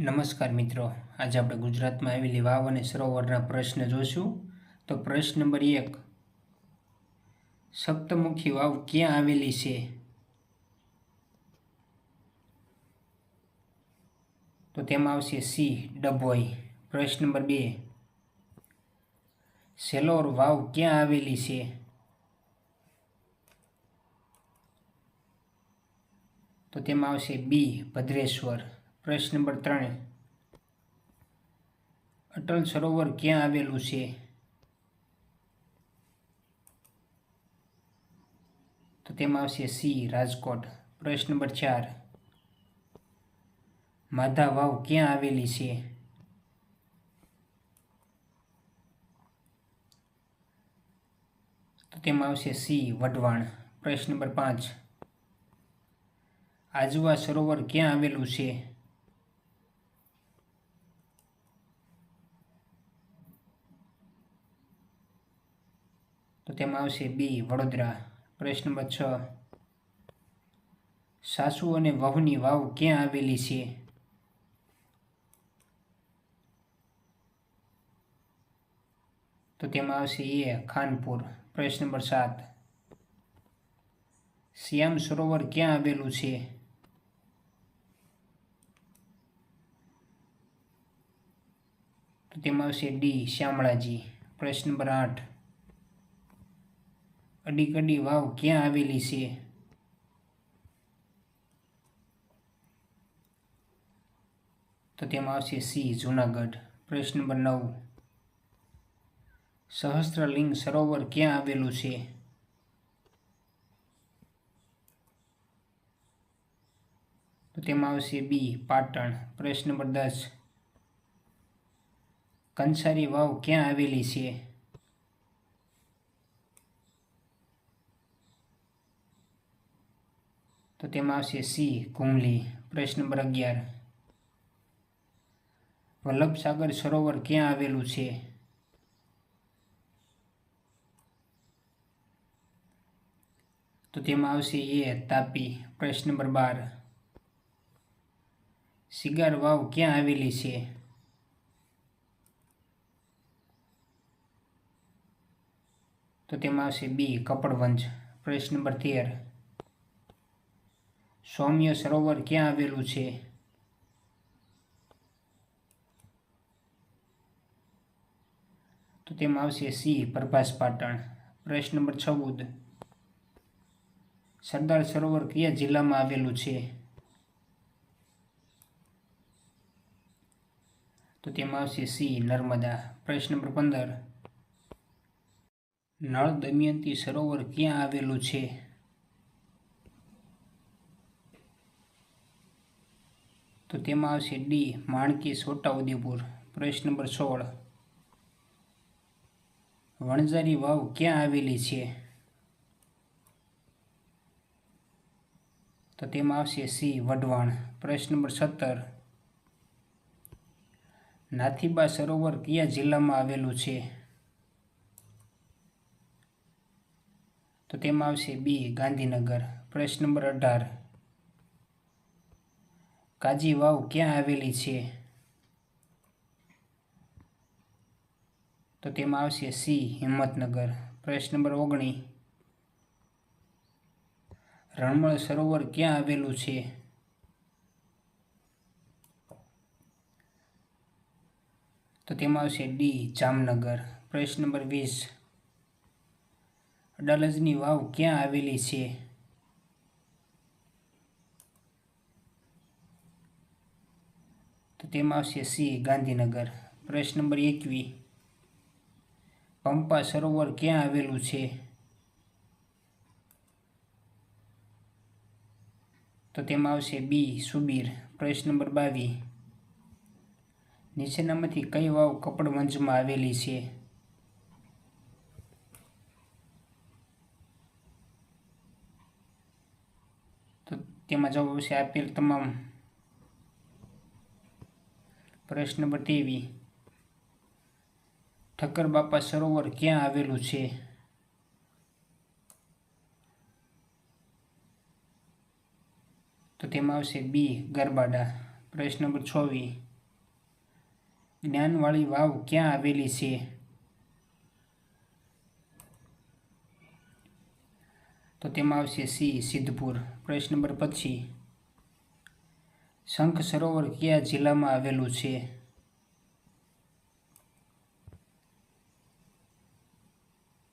નમસ્કાર મિત્રો. આજે આપણે ગુજરાતમાં આવેલી વાવ અને સરોવરના પ્રશ્ન જોશું. તો પ્રશ્ન નંબર એક, સપ્તમુખી વાવ ક્યાં આવેલી છે? તો તેમાં આવશે સી, ડભોઈ. પ્રશ્ન નંબર બે, સેલોર વાવ ક્યાં આવેલી છે? તો તેમાં આવશે બી, ભદ્રેશ્વર. પ્રશ્ન નંબર ત્રણ. અટલ સરોવર ક્યાં આવેલું છે? તો તેમાં આવશે સી, રાજકોટ. પ્રશ્ન નંબર ચાર. માધા વાવ ક્યાં આવેલી છે? તો તેમાં આવશે સી, વઢવાણ. પ્રશ્ન નંબર પાંચ. આજવા સરોવર ક્યાં આવેલું છે? તેમાં આવશે બી, વડોદરા. પ્રશ્ન નંબર છ. સાસુ અને વહુની વાવ ક્યાં આવેલી છે? તો તેમાં આવશે એ, ખાનપુર. પ્રશ્ન નંબર સાત. શ્યામ સરોવર ક્યાં આવેલું છે? તો તેમાં આવશે ડી શ્યામળાજી પ્રશ્ન નંબર આઠ. અડીકડી વાવ ક્યાં આવેલી છે? તો તેમાં આવશે સી, જુનાગઢ. પ્રશ્ન નંબર નવ. સહસ્ત્રલિંગ સરોવર ક્યાં આવેલું છે? તો તેમાં આવશે બી, પાટણ. પ્રશ્ન નંબર દસ. કંસારી વાવ ક્યાં આવેલી છે? તો તેમાં આવશે સી કુંગલી પ્રશ્ન નંબર અગિયાર. વલ્લભસાગર સરોવર ક્યાં આવેલું છે? તો તેમાં આવશે એ, તાપી. પ્રશ્ન નંબર બાર. સિગાર વાવ ક્યાં આવેલી છે? તો તેમાં આવશે બી, કપડવંજ. પ્રશ્ન નંબર તેર. સૌમ્ય સરોવર ક્યાં આવેલું છે? તો તેમાં આવશે સી, પ્રભાસ પાટણ. પ્રશ્ન નંબર ચૌદ. સરદાર સરોવર કયા જિલ્લામાં આવેલું છે? તો તેમાં આવશે સી, નર્મદા. પ્રશ્ન નંબર પંદર. નળ દમયંતી સરોવર ક્યાં આવેલું છે? તો તેમાં આવશે ડી, માણકી છોટાઉદેપુર પ્રશ્ન નંબર સોળ. વણઝારી વાવ ક્યાં આવેલી છે? તો તેમાં આવશે સી, વઢવાણ. પ્રશ્ન નંબર સત્તર. નાથીબા સરોવર કયા જિલ્લામાં આવેલું છે? તો તેમાં આવશે બી, ગાંધીનગર. પ્રશ્ન નંબર અઢાર. કાજી વાવ ક્યાં આવેલી છે? તો તેમાં આવશે સી, હિંમતનગર. પ્રશ્ન નંબર ઓગણીસ. રણમળ સરોવર ક્યાં આવેલું છે? તો તેમાં આવશે ડી, જામનગર. પ્રશ્ન નંબર વીસ. અડાલજની વાવ ક્યાં આવેલી છે? તો તેમાં આવશે સી, ગાંધીનગર. પ્રશ્ન નંબર એકવીસ પંપા સરોવર ક્યાં આવેલું છે? તો તેમાં આવશે બી, સુબીર. પ્રશ્ન નંબર બાવીસ નીચેનામાંથી કઈ વાવ કપડવંજમાં આવેલી છે? તો તેમાં જવાબ આવશે આપેલ તમામ પ્રશ્ન નંબર તેવી ઠક્કર બાપા સરોવર ક્યાં આવેલું છે? તો તેમાં આવશે બી, ગરબાડા. પ્રશ્ન નંબર છવ્વીસ. જ્ઞાનવાળી વાવ ક્યાં આવેલી છે? તો તેમાં આવશે સી, સિદ્ધપુર. પ્રશ્ન નંબર પછી શંખ સરોવર કયા જિલ્લામાં આવેલું છે?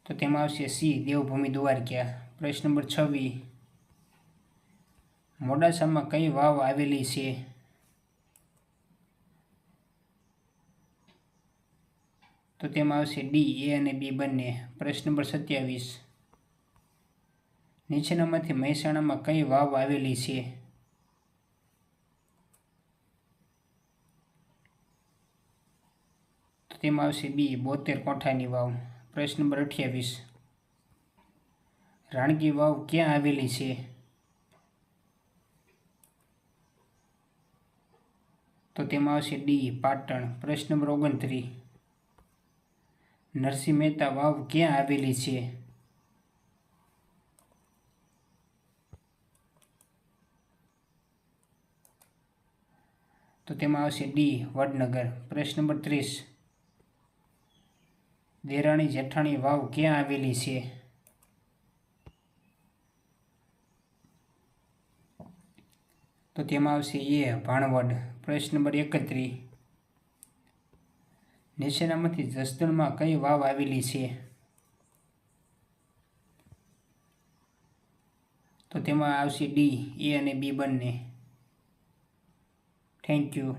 તો તેમાં આવશે સી, દેવભૂમિ દ્વારકા. પ્રશ્ન નંબર છવ્વીસ મોડાસામાં કઈ વાવ આવેલી છે? તો તેમાં આવશે ડી, એ અને બી બંને. પ્રશ્ન નંબર સત્યાવીસ. નીચેનામાંથી મહેસાણામાં કઈ વાવ આવેલી છે? તેમાં આવશે બી? બોતેર કોઠાની વાવ. પ્રશ્ન નંબર અઠ્યાવીસ. રાણકી વાવ ક્યાં આવેલી છે? તો તેમાં આવશે ડી, પાટણ. પ્રશ્ન નંબર ઓગણત્રીસ. નરસિંહ મહેતા વાવ ક્યાં આવેલી છે? તો તેમાં આવશે ડી, વડનગર. પ્રશ્ન નંબર ત્રીસ. દેરાણી જેઠાણી વાવ ક્યાં આવેલી છે? તો તેમાં આવશે એ, ભાણવડ. પ્રશ્ન નંબર એકત્રીસ. નીચેનામાંથી જસદણમાં કઈ વાવ આવેલી છે? તો તેમાં આવશે ડી, એ અને બી બંને. Thank you